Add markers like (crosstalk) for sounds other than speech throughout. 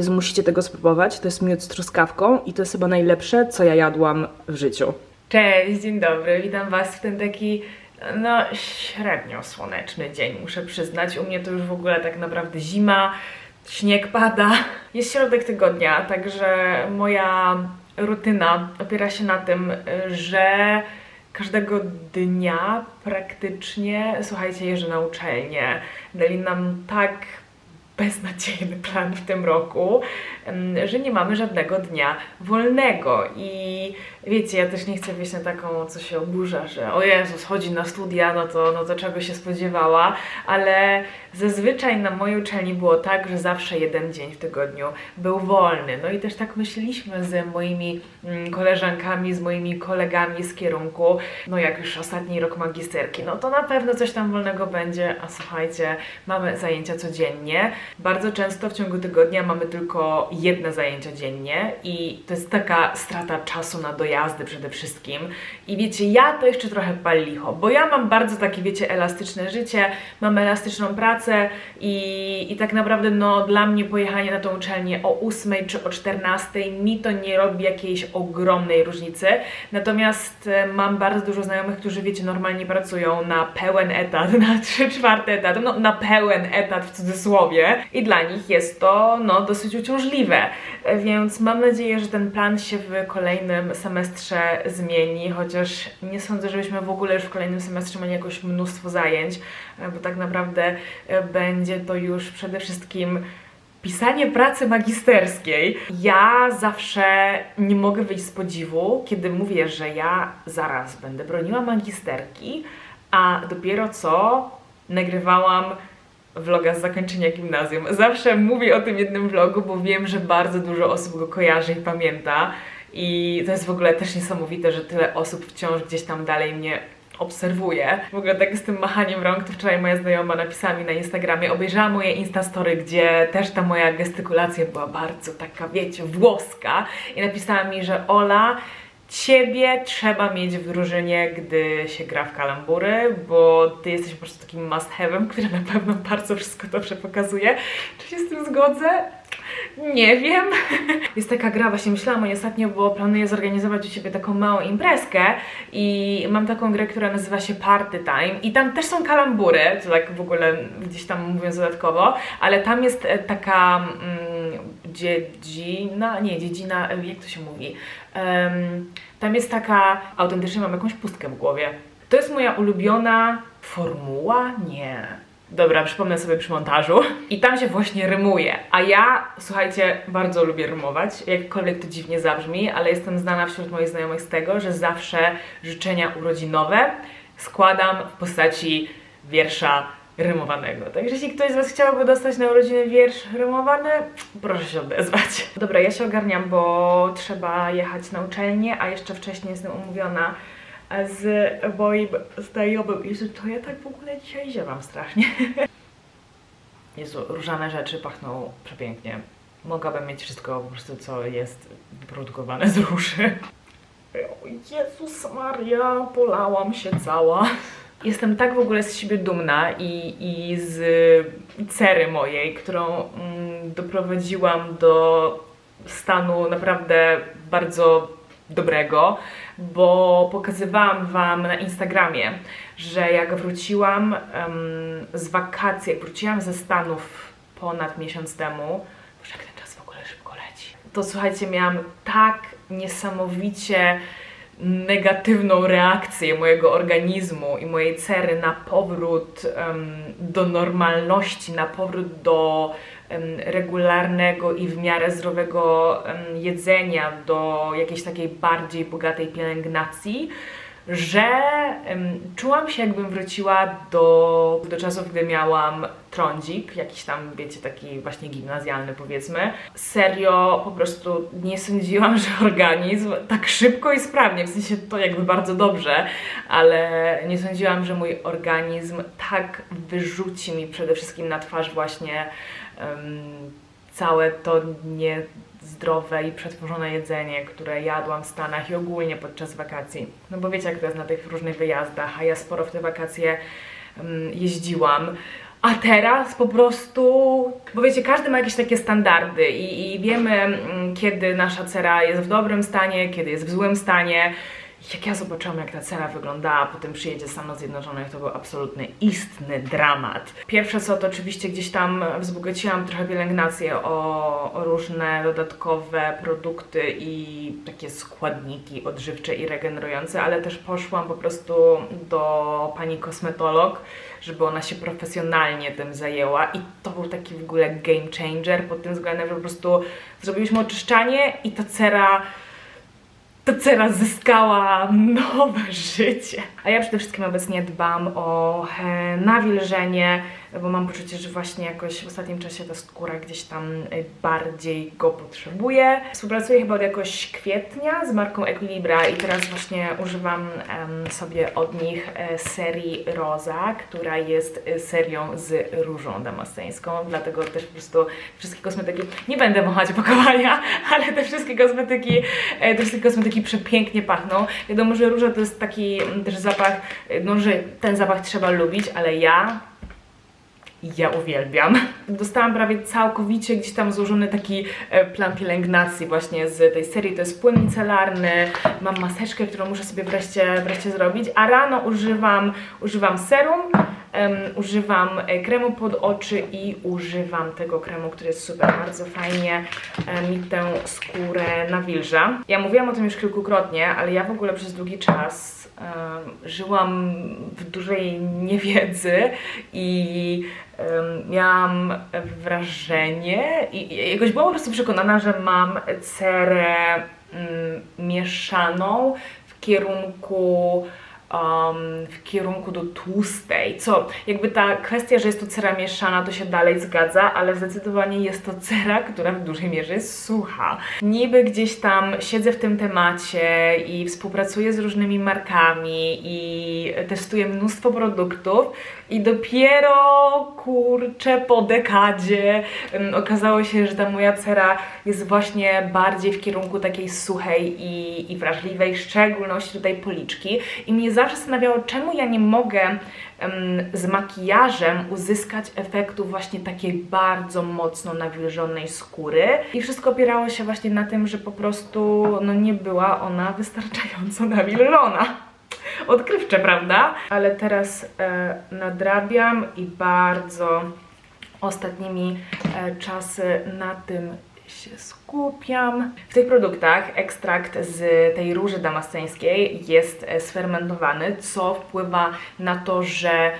Jezu, musicie tego spróbować. To jest miód z truskawką i to jest chyba najlepsze, co ja jadłam w życiu. Cześć, dzień dobry. Witam Was w ten taki, no, średnio słoneczny dzień, muszę przyznać. U mnie to już w ogóle tak naprawdę zima, śnieg pada. Jest środek tygodnia, także moja rutyna opiera się na tym, że każdego dnia praktycznie, słuchajcie, jeżdżę na uczelnię. Dali nam tak beznadziejny plan w tym roku, że nie mamy żadnego dnia wolnego. I wiecie, ja też nie chcę być na taką, co się oburza, że o Jezus, chodzi na studia, no to, no to czego się spodziewała, ale zazwyczaj na mojej uczelni było tak, że zawsze jeden dzień w tygodniu był wolny, no i też tak myśleliśmy z moimi mm, koleżankami, z moimi kolegami z kierunku, no jak już ostatni rok magisterki, no to na pewno coś tam wolnego będzie, a słuchajcie, mamy zajęcia codziennie, bardzo często w ciągu tygodnia mamy tylko jedne zajęcia dziennie i to jest taka strata czasu na dojazdy przede wszystkim. I wiecie, ja to jeszcze trochę pal bo ja mam bardzo takie, wiecie, elastyczne życie, mam elastyczną pracę i, i tak naprawdę no dla mnie pojechanie na tą uczelnię o 8 czy o 14 mi to nie robi jakiejś ogromnej różnicy. Natomiast e, mam bardzo dużo znajomych, którzy wiecie, normalnie pracują na pełen etat, (laughs) na 3 czwarte etat, no na pełen etat w cudzysłowie i dla nich jest to no dosyć uciążliwe. E, Więc mam nadzieję, że ten plan się w kolejnym semestrze zmieni, chociaż nie sądzę, żebyśmy w ogóle już w kolejnym semestrze mieli jakoś mnóstwo zajęć, e, bo tak naprawdę e, będzie to już przede wszystkim pisanie pracy magisterskiej. Ja zawsze nie mogę wyjść z podziwu, kiedy mówię, że ja zaraz będę broniła magisterki, a dopiero co nagrywałam vloga z zakończenia gimnazjum. Zawsze mówię o tym jednym vlogu, bo wiem, że bardzo dużo osób go kojarzy i pamięta. I to jest w ogóle też niesamowite, że tyle osób wciąż gdzieś tam dalej mnie obserwuje. W ogóle tak z tym machaniem rąk, to wczoraj moja znajoma napisała mi na Instagramie, obejrzała moje Instastory, gdzie też ta moja gestykulacja była bardzo taka, wiecie, włoska i napisała mi, że Ola, Ciebie trzeba mieć w drużynie, gdy się gra w kalambury, bo ty jesteś po prostu takim must have'em, który na pewno bardzo wszystko dobrze pokazuje. Czy się z tym zgodzę? Nie wiem. (laughs) Jest taka gra, właśnie myślałam o niej ostatnio, bo planuję zorganizować u siebie taką małą imprezkę i mam taką grę, która nazywa się Party Time i tam też są kalambury, to tak w ogóle gdzieś tam mówiąc dodatkowo, ale tam jest e, taka mm, dziedzina, nie, dziedzina, e, jak to się mówi? Em, tam jest taka, autentycznie mam jakąś pustkę w głowie. To jest moja ulubiona formuła? Nie. Dobra, przypomnę sobie przy montażu. I tam się właśnie rymuje. A ja, słuchajcie, bardzo lubię rymować. Jakkolwiek to dziwnie zabrzmi, ale jestem znana wśród moich znajomych z tego, że zawsze życzenia urodzinowe składam w postaci wiersza rymowanego. Także jeśli ktoś z Was chciałby dostać na urodziny wiersz rymowany, proszę się odezwać. Dobra, ja się ogarniam, bo trzeba jechać na uczelnię, a jeszcze wcześniej jestem umówiona z moim znajomym. Jezu, to ja tak w ogóle dzisiaj ziewam strasznie. (laughs) Jezu, różane rzeczy pachną przepięknie. Mogłabym mieć wszystko po prostu, co jest wyprodukowane z róży. Jezus Maria, polałam się cała. Jestem tak w ogóle z siebie dumna i, i z cery mojej, którą mm, doprowadziłam do stanu naprawdę bardzo dobrego, bo pokazywałam Wam na Instagramie, że jak wróciłam em, z wakacji, jak wróciłam ze Stanów ponad miesiąc temu, Boże, jak ten czas w ogóle szybko leci, to słuchajcie, miałam tak niesamowicie negatywną reakcję mojego organizmu i mojej cery na powrót em, do normalności, na powrót do regularnego i w miarę zdrowego jedzenia, do jakiejś takiej bardziej bogatej pielęgnacji, że czułam się jakbym wróciła do, do czasów, gdy miałam trądzik, jakiś tam, wiecie, taki właśnie gimnazjalny powiedzmy. Serio, po prostu nie sądziłam, (laughs) że organizm tak szybko i sprawnie, w sensie to jakby bardzo dobrze, ale nie sądziłam, że mój organizm tak wyrzuci mi przede wszystkim na twarz właśnie całe to niezdrowe i przetworzone jedzenie, które jadłam w Stanach i ogólnie podczas wakacji. No bo wiecie, jak to jest na tych różnych wyjazdach, a ja sporo w te wakacje jeździłam. A teraz po prostu, bo wiecie, każdy ma jakieś takie standardy i, i wiemy, kiedy nasza cera jest w dobrym stanie, kiedy jest w złym stanie. Jak ja zobaczyłam, jak ta cera wyglądała po tym przyjeździe z Stanów Zjednoczonych, to był absolutny, istny dramat. Pierwsze co, to oczywiście gdzieś tam wzbogaciłam trochę pielęgnację o, o różne dodatkowe produkty i takie składniki odżywcze i regenerujące, ale też poszłam po prostu do pani kosmetolog, żeby ona się profesjonalnie tym zajęła i to był taki w ogóle game changer pod tym względem, że po prostu zrobiliśmy oczyszczanie i ta cera ta cera zyskała nowe życie. A ja przede wszystkim obecnie dbam o e, nawilżenie, bo mam poczucie, że właśnie jakoś w ostatnim czasie ta skóra gdzieś tam e, bardziej go potrzebuje. Współpracuję chyba od jakoś kwietnia z marką Equilibra i teraz właśnie używam em, sobie od nich e, serii Roza, która jest e, serią z różą damasceńską, dlatego też po prostu wszystkie kosmetyki, nie będę wąchać opakowania, (laughs) ale te wszystkie kosmetyki, e, te wszystkie kosmetyki przepięknie pachną. Wiadomo, że róża to jest taki też zapach, e, no że ten zapach trzeba lubić, ale ja ja uwielbiam. Dostałam prawie całkowicie gdzieś tam złożony taki e, plan pielęgnacji właśnie z tej serii. To jest płyn micelarny, mam maseczkę, którą muszę sobie wreszcie, wreszcie zrobić, a rano używam, używam serum, em, używam e, kremu pod oczy i używam tego kremu, który jest super, bardzo fajnie e, mi tę skórę nawilża. Ja mówiłam o tym już kilkukrotnie, ale ja w ogóle przez długi czas em, żyłam w dużej niewiedzy i miałam wrażenie i i jakoś byłam po prostu przekonana, że mam cerę mm, mieszaną w kierunku um, w kierunku do tłustej, co jakby ta kwestia, że jest to cera mieszana, to się dalej zgadza, ale zdecydowanie jest to cera, która w dużej mierze jest sucha. Niby gdzieś tam siedzę w tym temacie i współpracuję z różnymi markami i testuję mnóstwo produktów i dopiero kurczę po dekadzie em, okazało się, że ta moja cera jest właśnie bardziej w kierunku takiej suchej i, i wrażliwej, w szczególności tutaj policzki i mnie zawsze zastanawiało, czemu ja nie mogę z makijażem uzyskać efektu właśnie takiej bardzo mocno nawilżonej skóry i wszystko opierało się właśnie na tym, że po prostu no, nie była ona wystarczająco (laughs) nawilżona odkrywcze, prawda? Ale teraz e, nadrabiam i bardzo ostatnimi e, czasy na tym się skupiam. W tych produktach ekstrakt z tej róży damasceńskiej jest e, sfermentowany, co wpływa na to, że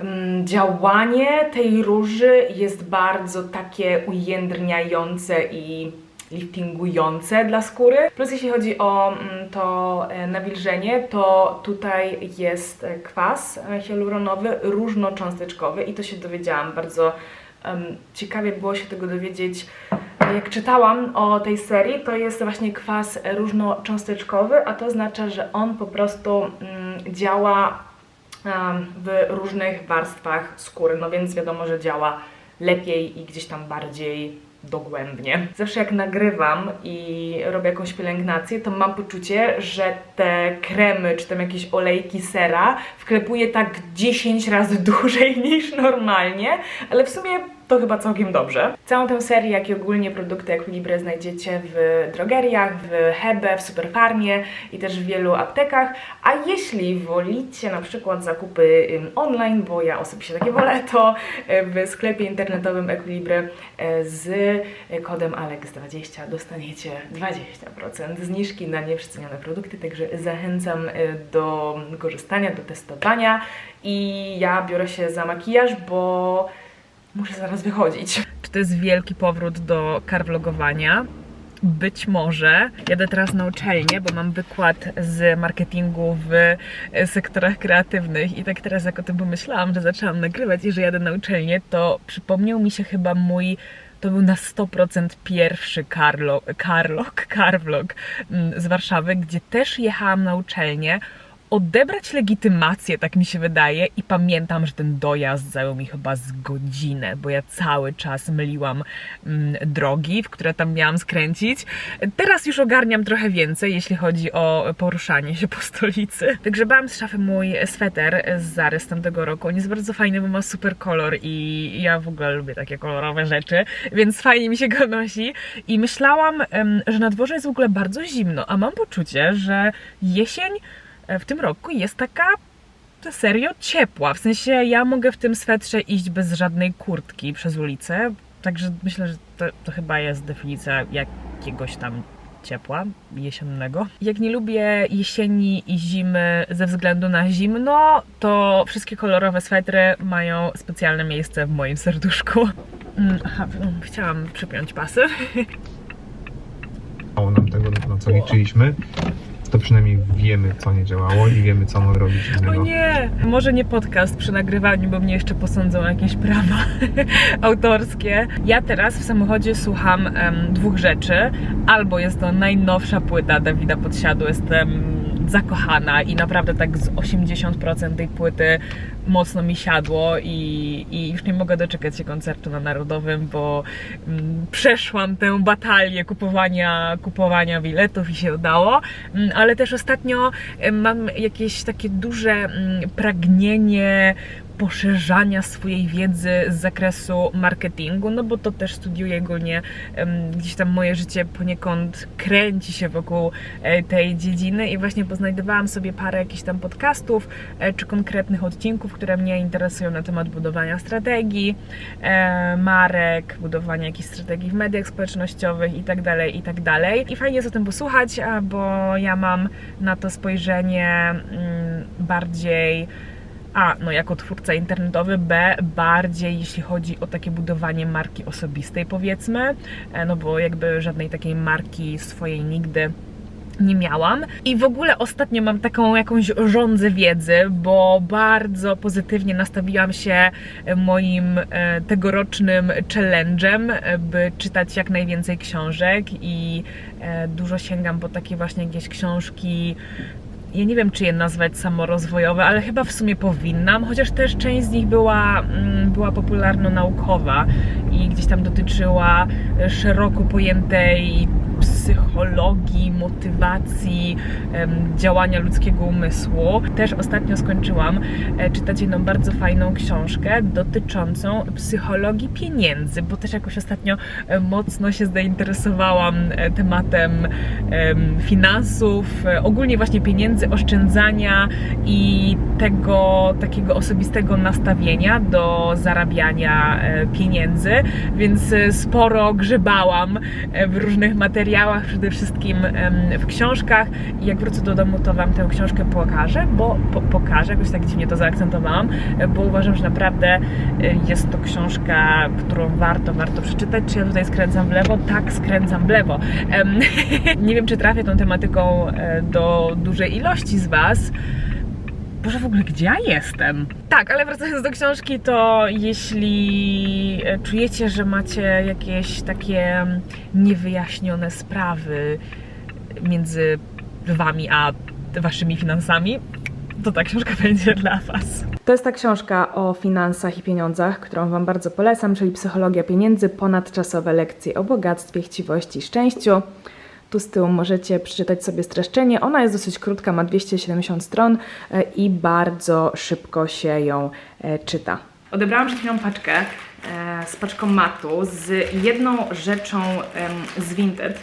mm, działanie tej róży jest bardzo takie ujędrniające i liftingujące dla skóry. Plus jeśli chodzi o mm, to e, nawilżenie, to tutaj jest e, kwas hialuronowy różnocząsteczkowy i to się dowiedziałam bardzo em, ciekawie było się tego dowiedzieć jak czytałam o tej serii, to jest właśnie kwas różnocząsteczkowy, a to oznacza, że on po prostu mm, działa w różnych warstwach skóry, no więc wiadomo, że działa lepiej i gdzieś tam bardziej dogłębnie. Zawsze jak nagrywam i robię jakąś pielęgnację, to mam poczucie, że te kremy czy tam jakieś olejki sera wklepuję tak 10 razy (laughs) dłużej niż normalnie, ale w sumie to chyba całkiem dobrze. Całą tę serię, jak i ogólnie produkty Equilibre znajdziecie w drogeriach, w Hebe, w Superfarmie i też w wielu aptekach. A jeśli wolicie na przykład zakupy online, bo ja osobiście takie wolę, to y, w sklepie internetowym Equilibre y, z kodem ALEX20 dostaniecie 20% zniżki na nieprzecenione produkty, także zachęcam y, do korzystania, do testowania i ja biorę się za makijaż, bo Muszę zaraz wychodzić. Czy to jest wielki powrót do carvlogowania? Być może. Jadę teraz na uczelnię, bo mam wykład z marketingu w e, sektorach kreatywnych i tak teraz jak o tym pomyślałam, że zaczęłam nagrywać i że jadę na uczelnię, to przypomniał mi się chyba mój to był na 100% pierwszy carlog, carlog, carvlog mm, z Warszawy, gdzie też jechałam na uczelnię odebrać legitymację, tak mi się wydaje. I pamiętam, że ten dojazd zajął mi chyba z godzinę, bo ja cały czas myliłam mm, drogi, w które tam miałam skręcić. Teraz już ogarniam trochę więcej, jeśli chodzi o poruszanie się po stolicy. Wygrzebałam z szafy mój sweter z Zary z tamtego roku. On jest bardzo fajny, bo ma super kolor i ja w ogóle lubię takie kolorowe rzeczy, więc fajnie mi się go nosi. I myślałam, że na dworze jest w ogóle bardzo zimno, a mam poczucie, że jesień w tym roku jest taka serio ciepła. W sensie ja mogę w tym swetrze iść bez żadnej kurtki przez ulicę, także myślę, że to, to chyba jest definicja jakiegoś tam ciepła jesiennego. Jak nie lubię jesieni i zimy ze względu na zimno, to wszystkie kolorowe swetry mają specjalne miejsce w moim serduszku. Mm, Aha, mm, chciałam przypiąć pasy. działało nam tego, na co liczyliśmy, to przynajmniej wiemy, co nie działało i wiemy, co mamy robić O innego. nie! Może nie podcast przy nagrywaniu, bo mnie jeszcze posądzą o jakieś prawa (laughs) autorskie. Ja teraz w samochodzie słucham em, dwóch rzeczy. Albo jest to najnowsza płyta Dawida Podsiadu, jestem zakochana i naprawdę tak z 80% tej płyty mocno mi siadło i, i już nie mogę doczekać się koncertu na Narodowym, bo mm, przeszłam tę batalię kupowania, kupowania biletów i się udało, Mm, ale też ostatnio mam jakieś takie duże mm, pragnienie poszerzania swojej wiedzy z zakresu marketingu, no bo to też studiuję ogólnie, em, gdzieś tam moje życie poniekąd kręci się wokół e, tej dziedziny i właśnie poznajdowałam sobie parę jakichś tam podcastów e, czy konkretnych odcinków, które mnie interesują na temat budowania strategii, e, marek, budowania jakichś strategii w mediach społecznościowych i tak dalej, i tak. I fajnie jest o tym posłuchać, bo ja mam na to spojrzenie mm, bardziej a, no jako twórca internetowy, B, bardziej jeśli chodzi o takie budowanie marki osobistej powiedzmy, e, no bo jakby żadnej takiej marki swojej nigdy nie miałam. I w ogóle ostatnio mam taką jakąś żądzę wiedzy, bo bardzo pozytywnie nastawiłam się moim e, tegorocznym challenge'em, by czytać jak najwięcej książek i e, dużo sięgam po takie właśnie jakieś książki ja nie wiem, czy je nazwać samorozwojowe, ale chyba w sumie powinnam, chociaż też część z nich była, mm, była popularno-naukowa i gdzieś tam dotyczyła e, szeroko pojętej psychologii, motywacji, działania ludzkiego umysłu. Też ostatnio skończyłam e, czytać jedną bardzo fajną książkę dotyczącą psychologii pieniędzy, bo też jakoś ostatnio e, mocno się zainteresowałam e, tematem em, finansów, ogólnie właśnie pieniędzy, oszczędzania i tego takiego osobistego nastawienia do zarabiania pieniędzy, więc sporo grzebałam w różnych materiałach, przede wszystkim w książkach i jak wrócę do domu, to Wam tę książkę pokażę, bo po, pokażę, jakoś tak dziwnie to zaakcentowałam, e, bo uważam, że naprawdę e, jest to książka, którą warto, warto przeczytać. Czy ja tutaj skręcam w lewo? Tak, skręcam w lewo. (laughs) Nie wiem, czy trafię tą tematyką e, do dużej ilości z Was. Boże, w ogóle gdzie ja jestem? Tak, ale wracając do książki, to jeśli e, czujecie, że macie jakieś takie niewyjaśnione sprawy między wami a waszymi finansami, to ta książka (laughs) będzie dla was. To jest ta książka o finansach i pieniądzach, którą Wam bardzo polecam, czyli Psychologia pieniędzy, ponadczasowe lekcje o bogactwie, chciwości i szczęściu. Tu z tyłu możecie przeczytać sobie streszczenie. Ona jest dosyć krótka, ma 270 stron e, i bardzo szybko się ją e, czyta. Odebrałam przed chwilą paczkę e, z paczką matu z jedną rzeczą z Vinted,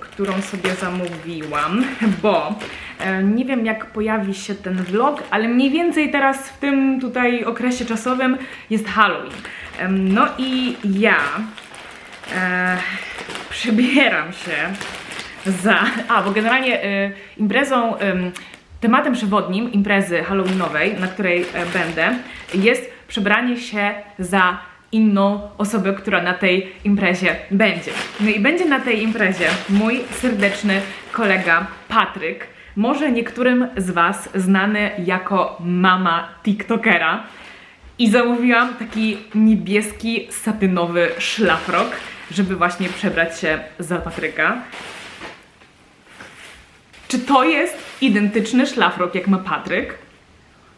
którą sobie zamówiłam, (laughs) bo nie wiem jak pojawi się ten vlog, ale mniej więcej teraz w tym tutaj okresie czasowym jest Halloween. No i ja e, przebieram się za. A, bo generalnie y, imprezą, ym, tematem przewodnim imprezy Halloweenowej, na której e, będę, jest przebranie się za inną osobę, która na tej imprezie będzie. No i będzie na tej imprezie mój serdeczny kolega Patryk, może niektórym z Was znany jako mama TikTokera. I zamówiłam taki niebieski, satynowy szlafrok, żeby właśnie przebrać się za Patryka. Czy to jest identyczny szlafrok, jak ma Patryk?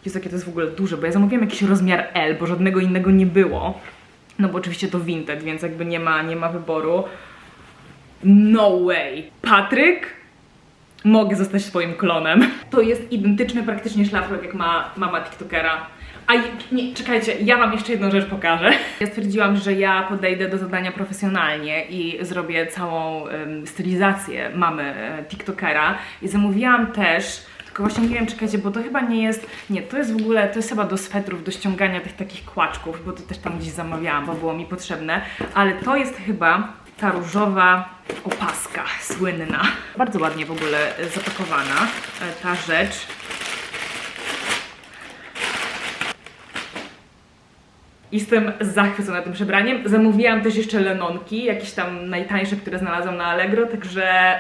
Jest jakie to jest w ogóle duże, bo ja zamówiłam jakiś rozmiar L, bo żadnego innego nie było. No bo oczywiście to Vinted, więc jakby nie ma, nie ma wyboru. No way! Patryk? Mogę zostać swoim klonem. To jest identyczny praktycznie szlafrok, jak ma mama TikTokera. A nie, czekajcie, ja wam jeszcze jedną rzecz pokażę. (laughs) Ja stwierdziłam, że ja podejdę do zadania profesjonalnie i zrobię całą em, stylizację mamy e, TikTokera i zamówiłam też tylko właśnie nie wiem, czekajcie, bo to chyba nie jest. Nie, to jest w ogóle, to jest chyba do swetrów, do ściągania tych takich kłaczków, bo to też tam gdzieś zamawiałam, bo było mi potrzebne. Ale to jest chyba ta różowa opaska słynna. Bardzo ładnie w ogóle zapakowana e, ta rzecz. Jestem zachwycona tym przebraniem. Zamówiłam też jeszcze lenonki, jakieś tam najtańsze, które znalazłam na Allegro, także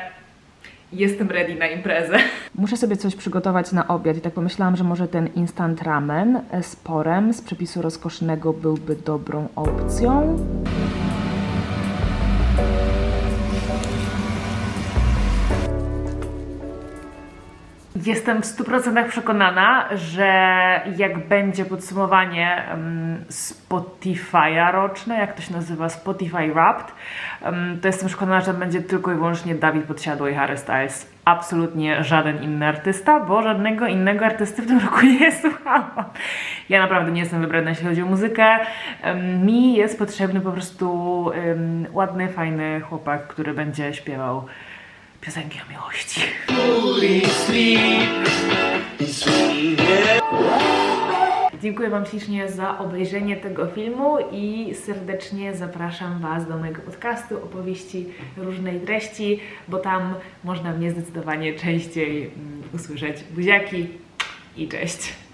jestem ready na imprezę. (laughs) Muszę sobie coś przygotować na obiad i tak pomyślałam, że może ten instant ramen z porem z przepisu rozkosznego byłby dobrą opcją. Jestem w 100% przekonana, że jak będzie podsumowanie um, Spotify'a roczne, jak to się nazywa, Spotify Wrapped, to jestem przekonana, że będzie tylko i wyłącznie Dawid Podsiadło i Harry Styles. Absolutnie żaden inny artysta, bo żadnego innego artysty w tym roku (laughs) nie słuchałam. Ja naprawdę nie jestem wybrana, jeśli chodzi o muzykę. Mi jest potrzebny po prostu ładny, fajny chłopak, który będzie śpiewał piosenki o miłości. Dziękuję Wam ślicznie za obejrzenie tego filmu i serdecznie zapraszam Was do mojego podcastu opowieści różnej treści, bo tam można mnie zdecydowanie częściej mm, usłyszeć. Buziaki i cześć!